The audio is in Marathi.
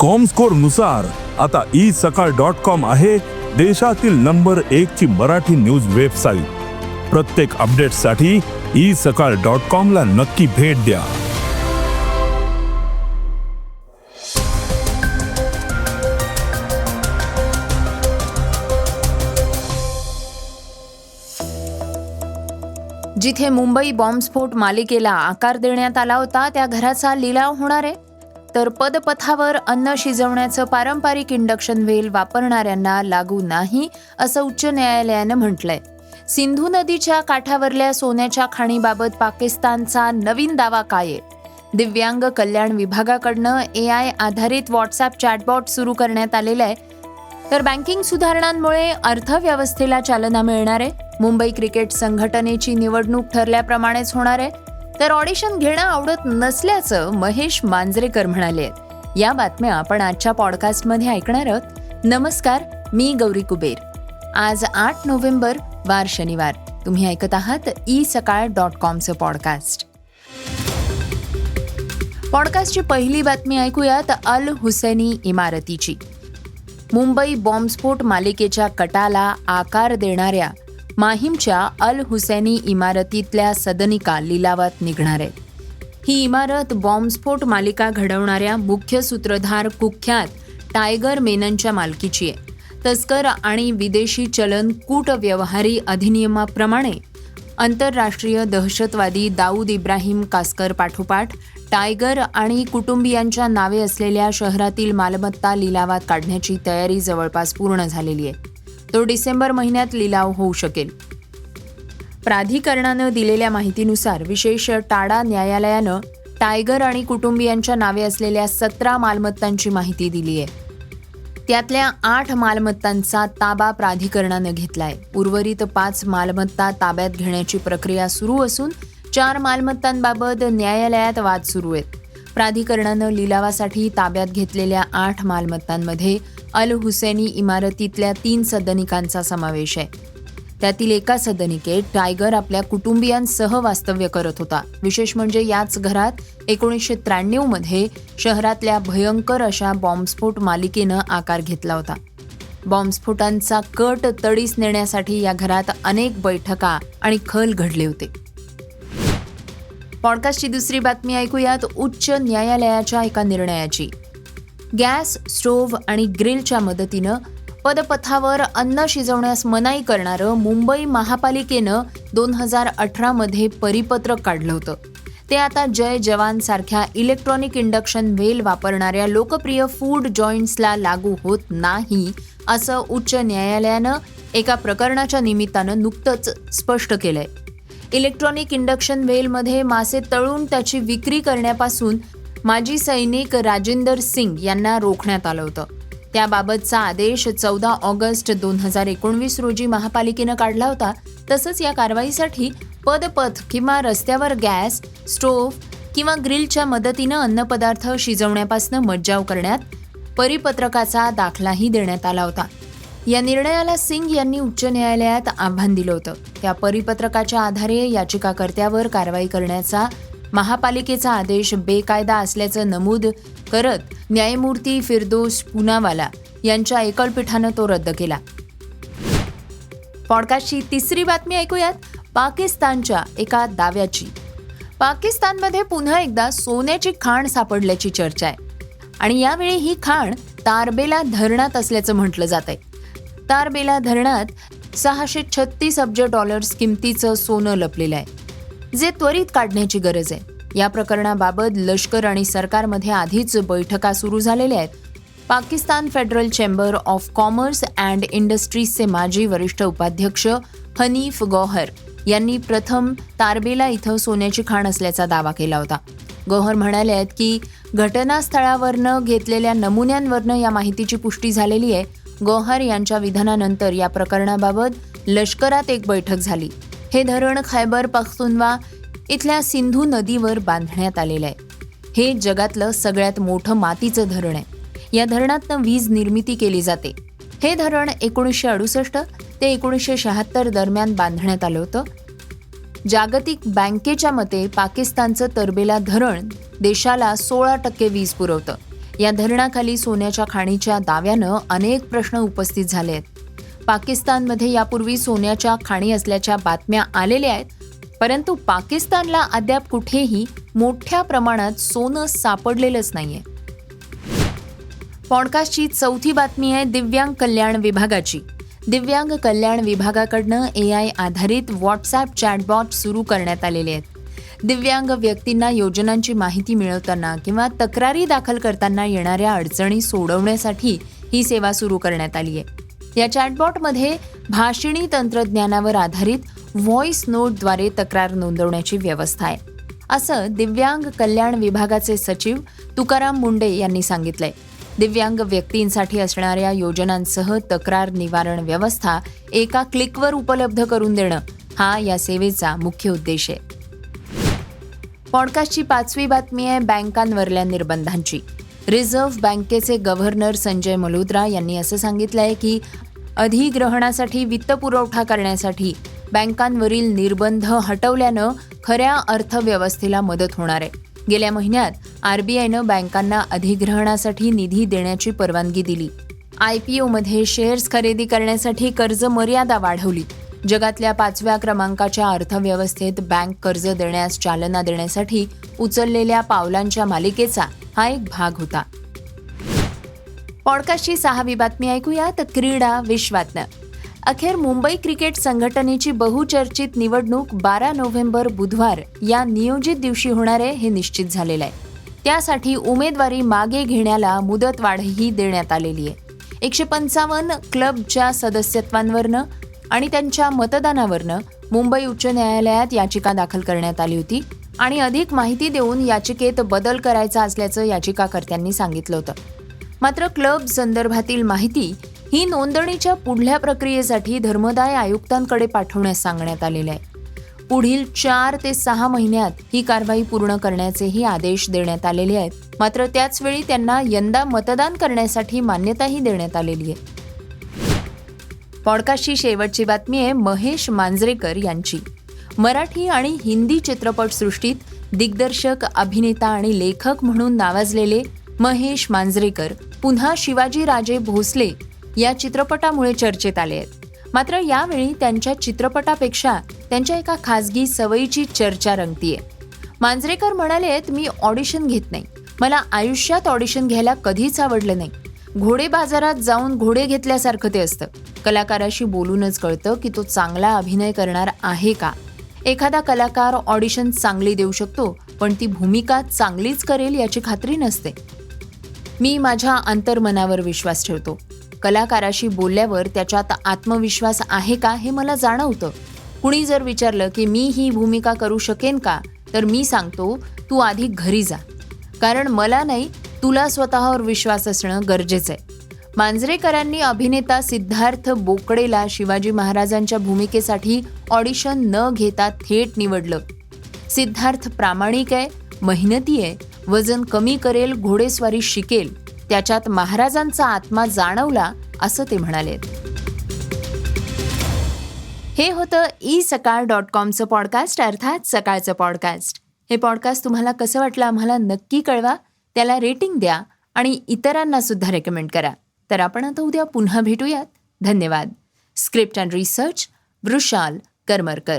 कॉमस्कोरनुसार आता ई सकाळ डॉट कॉम आहे देशातील नंबर एक ची मराठी न्यूज वेबसाईट प्रत्येक अपडेटसाठी ई सकाळ डॉट कॉम ला नक्की भेट द्या. जिथे मुंबई बॉम्बस्फोट मालिकेला आकार देण्यात आला होता त्या घराचा लिलाव होणार आहे. तर पदपथावर अन्न शिजवण्याचं पारंपरिक इंडक्शन वेल वापरणाऱ्यांना लागू नाही असं उच्च न्यायालयानं म्हटलंय. सिंधू नदीच्या काठावरल्या सोन्याच्या खाणीबाबत पाकिस्तानचा नवीन दावा काय आहे दिव्यांग कल्याण विभागाकडनं ए आय आधारित व्हॉट्सअप चॅटबॉट सुरू करण्यात आलेलं आहे. तर बँकिंग सुधारणांमुळे अर्थव्यवस्थेला चालना मिळणार आहे. मुंबई क्रिकेट संघटनेची निवडणूक ठरल्याप्रमाणेच होणार आहे. तर ऑडिशन घेणं आवडत नसल्याचं महेश मांजरेकर म्हणाले. आहेत या बातम्या आपण आजच्या पॉडकास्टमध्ये ऐकणार आहोत. नमस्कार मी गौरी कुबेर. आज आठ नोव्हेंबर वार शनिवार. तुम्ही ऐकत आहात ई सकाळ डॉट कॉमचं पॉडकास्ट. पॉडकास्टची पहिली बातमी ऐकूयात अल हुसैनी इमारतीची. मुंबई बॉम्बस्फोट मालिकेच्या कटाला आकार देणाऱ्या माहीमच्या अल हुसैनी इमारतीतल्या सदनिका लिलावात निघणार आहेत. ही इमारत बॉम्बस्फोट मालिका घडवणाऱ्या मुख्य सूत्रधार कुख्यात टायगर मेननच्या मालकीची आहे. तस्कर आणि विदेशी चलन कूट व्यवहारी अधिनियमाप्रमाणे आंतरराष्ट्रीय दहशतवादी दाऊद इब्राहिम कास्कर पाठोपाठ टायगर आणि कुटुंबियांच्या नावे असलेल्या शहरातील मालमत्ता लिलावात काढण्याची तयारी जवळपास पूर्ण झालेली आहे. तो डिसेंबर महिन्यात लिलाव होऊ शकेल. प्राधिकरणानं दिलेल्या माहितीनुसार विशेष टाडा न्यायालयानं टायगर आणि कुटुंबियांच्या नावे असलेल्या सतरा मालमत्तांची माहिती दिली आहे. त्यातल्या आठ मालमत्तांचा ताबा प्राधिकरणानं घेतलाय. उर्वरित पाच मालमत्ता ताब्यात घेण्याची प्रक्रिया सुरू असून चार मालमत्तांबाबत न्यायालयात वाद सुरू आहेत. प्राधिकरणानं लिलावासाठी ताब्यात घेतलेल्या आठ मालमत्तांमध्ये अल हुसैनी इमारतीतल्या तीन सदनिकांचा समावेश आहे. त्यातील एका सदनिकेत टायगर आपल्या कुटुंबियांसह वास्तव्य करत होता. विशेष म्हणजे याच घरात एकोणीसशे त्र्याण्णवमध्ये शहरातल्या भयंकर अशा बॉम्बस्फोट मालिकेनं आकार घेतला होता. बॉम्बस्फोटांचा कट तडीस नेण्यासाठी या घरात अनेक बैठका आणि खल घडले होते. पॉडकास्टची दुसरी बातमी ऐकूयात. उच्च न्यायालयाच्या एका निर्णयाची. गॅस स्टोव्ह आणि ग्रिलच्या मदतीनं पदपथावर अन्न शिजवण्यास मनाई करणारं मुंबई महापालिकेनं दोन हजार अठरामध्ये परिपत्रक काढलं होतं. ते आता जय जवान सारख्या इलेक्ट्रॉनिक इंडक्शन व्हेल वापरणाऱ्या लोकप्रिय फूड जॉईंट्सला लागू होत नाही असं उच्च न्यायालयानं एका प्रकरणाच्या निमित्तानं नुकतंच स्पष्ट केलंय. इलेक्ट्रॉनिक इंडक्शन व्हेलमध्ये मासे तळून त्याची विक्री करण्यापासून माजी सैनिक राजेंदर सिंग यांना रोखण्यात आलं होतं. त्याबाबतचा आदेश चौदा ऑगस्ट दोन हजार एकोणवीस रोजी महापालिकेनं काढला होता. तसंच या कारवाईसाठी पदपथ किंवा रस्त्यावर गॅस स्टोव्ह किंवा ग्रिलच्या मदतीनं अन्नपदार्थ शिजवण्यापासून मज्जाव करण्यात परिपत्रकाचा दाखलाही देण्यात आला होता. या निर्णयाला सिंग यांनी उच्च न्यायालयात आव्हान दिलं होतं. त्या परिपत्रकाच्या आधारे याचिकाकर्त्यावर कारवाई करण्याचा महापालिकेचा आदेश बेकायदा असल्याचं नमूद करत न्यायमूर्ती फिरदोस पुनावाला यांच्या एकलपीठानं तो रद्द केला. पॉडकास्टची तिसरी बातमी ऐकूयात. पाकिस्तानच्या एका दाव्याची. पाकिस्तानमध्ये पुन्हा एकदा सोन्याची खाण सापडल्याची चर्चा आहे. आणि यावेळी ही खाण तारबेला धरणात असल्याचं म्हटलं जात आहे. तारबेला धरणात सहाशे छत्तीस अब्ज डॉलर्स किमतीचं सोनं लपलेलं आहे. जे त्वरित काढण्याची गरज आहे. या प्रकरणाबाबत लष्कर आणि सरकारमध्ये आधीच बैठका सुरू झालेल्या आहेत. Pakistan federal chamber of commerce and इंडस्ट्रीजचे माजी वरिष्ठ उपाध्यक्ष हनीफ गौहर यांनी प्रथम तारबेला इथं सोन्याची खाण असल्याचा दावा केला होता. गौहर म्हणाले आहेत की घटनास्थळावरनं घेतलेल्या नमुन्यांवरनं या माहितीची पुष्टी झालेली आहे. गौहर यांच्या विधानानंतर या प्रकरणाबाबत लष्करात एक बैठक झाली. हे धरण खायबर पख्तुनवा इथल्या सिंधू नदीवर बांधण्यात आलेलं आहे. हे जगातलं सगळ्यात मोठं मातीचं धरण आहे. या धरणातनं वीज निर्मिती केली जाते. हे धरण एकोणीसशे अडुसष्ट ते एकोणीसशे शहात्तर दरम्यान बांधण्यात आलं होतं. जागतिक बँकेच्या मते पाकिस्तानचं तरबेला धरण देशाला सोळा टक्के वीज पुरवतं. या धरणाखाली सोन्याच्या खाणीच्या दाव्यानं अनेक प्रश्न उपस्थित झाले आहेत. पाकिस्तानमध्ये यापूर्वी सोन्याच्या खाणी असल्याच्या बातम्या आलेल्या आहेत परंतु पाकिस्तानला अद्याप कुठेही मोठ्या प्रमाणात सोनं सापडलेलंच नाहीये. पॉडकास्टची चौथी बातमी आहे दिव्यांग कल्याण विभागाची. दिव्यांग कल्याण विभागाकडनं ए आय आधारित व्हॉट्सॲप चॅटबॉट सुरू करण्यात आलेले आहेत. दिव्यांग व्यक्तींना योजनांची माहिती मिळवताना किंवा तक्रारी दाखल करताना येणाऱ्या अडचणी सोडवण्यासाठी ही सेवा सुरू करण्यात आली आहे. या चॅटबॉटमध्ये भाषिणी तंत्रज्ञानावर आधारित व्हॉइस नोटद्वारे तक्रार नोंदवण्याची व्यवस्था आहे. असं दिव्यांग कल्याण विभागाचे सचिव तुकाराम मुंडे यांनी सांगितलंय. दिव्यांग व्यक्तींसाठी असणाऱ्या योजनांसह तक्रार निवारण व्यवस्था एका क्लिकवर उपलब्ध करून देणं हा या सेवेचा मुख्य उद्देश आहे. पॉडकास्टची पाचवी बातमी आहे बँकांवरल्या निर्बंधांची. रिझर्व्ह बँकेचे गव्हर्नर संजय मल्होत्रा यांनी असं सांगितलं आहे की अधिग्रहणासाठी वित्तपुरवठा करण्यासाठी बँकांवरील निर्बंध हटवल्यानं खऱ्या अर्थव्यवस्थेला मदत होणार आहे. गेल्या महिन्यात आरबीआयनं बँकांना अधिग्रहणासाठी निधी देण्याची परवानगी दिली. आय पी ओमध्ये शेअर्स खरेदी करण्यासाठी कर्ज मर्यादा वाढवली. जगातल्या पाचव्या क्रमांकाच्या अर्थव्यवस्थेत बँक कर्ज देण्यास चालना देण्यासाठी उचललेल्या पावलांच्या मालिकेचा हा एक भाग होता. पॉडकास्टची सहावी बातमी ऐकूयात. क्रीडा विश्वातनं. अखेर मुंबई क्रिकेट संघटनेची बहुचर्चित निवडणूक बारा नोव्हेंबर बुधवार या नियोजित दिवशी होणार आहे हे निश्चित झालेलं आहे. त्यासाठी उमेदवारी मागे घेण्याला मुदतवाढही देण्यात आलेली आहे. एकशे पंचावन्न क्लबच्या सदस्यत्वांवरनं आणि त्यांच्या मतदानावरनं मुंबई उच्च न्यायालयात याचिका दाखल करण्यात आली होती. आणि अधिक माहिती देऊन याचिकेत बदल करायचा असल्याचं याचिकाकर्त्यांनी सांगितलं होतं. मात्र क्लब संदर्भातील माहिती ही नोंदणीच्या पुढल्या प्रक्रियेसाठी धर्मदाय आयुक्तांकडे पाठवण्यास सांगण्यात आलेलं आहे. पुढील चार ते सहा महिन्यात ही कारवाई पूर्ण करण्याचेही आदेश देण्यात आलेले आहेत. मात्र त्याचवेळी त्यांना यंदा मतदान करण्यासाठी मान्यताही देण्यात आलेली आहे. पॉडकास्टची शेवटची बातमी आहे महेश मांजरेकर यांची. मराठी आणि हिंदी चित्रपटसृष्टीत दिग्दर्शक अभिनेता आणि लेखक म्हणून नावाजलेले महेश मांजरेकर पुन्हा शिवाजी राजे भोसले या चित्रपटामुळे चर्चेत आले आहेत. मात्र यावेळी त्यांच्या चित्रपटापेक्षा त्यांच्या एका खासगी सवयीची चर्चा रंगतीये. मांजरेकर म्हणाले आहेत मी ऑडिशन घेत नाही. मला आयुष्यात ऑडिशन घ्यायला कधीच आवडलं नाही. घोडे बाजारात जाऊन घोडे घेतल्यासारखं ते असतं. कलाकाराशी बोलूनच कळतं की तो चांगला अभिनय करणार आहे का? एखादा कलाकार ऑडिशन चांगली देऊ शकतो पण ती भूमिका चांगलीच करेल याची खात्री नसते. मी माझ्या अंतर्मनावर विश्वास ठेवतो. कलाकाराशी बोलल्यावर त्याच्यात आत्मविश्वास आहे का हे मला जाणवतं. कुणी जर विचारलं की मी ही भूमिका करू शकेन का तर मी सांगतो तू आधी घरी जा. कारण मला नाही तुला स्वतःवर विश्वास असणं गरजेचं आहे. मांजरेकरांनी अभिनेता सिद्धार्थ बोकडेला शिवाजी महाराजांच्या भूमिकेसाठी ऑडिशन न घेता थेट निवडलं. सिद्धार्थ प्रामाणिक आहे मेहनती आहे वजन कमी करेल घोडेस्वारी शिकेल त्याच्यात महाराजांचा आत्मा जाणवला असं ते म्हणाले. हे होतं ई सकाळ डॉट कॉमचं पॉडकास्ट अर्थात सकाळचं पॉडकास्ट. हे पॉडकास्ट तुम्हाला कसं वाटलं आम्हाला नक्की कळवा त्याला रेटिंग द्या आणि इतरांना सुद्धा रेकमेंड करा. तर आपण आता उद्या पुन्हा भेटूयात. धन्यवाद. Script and research Vrushal Karmarkar.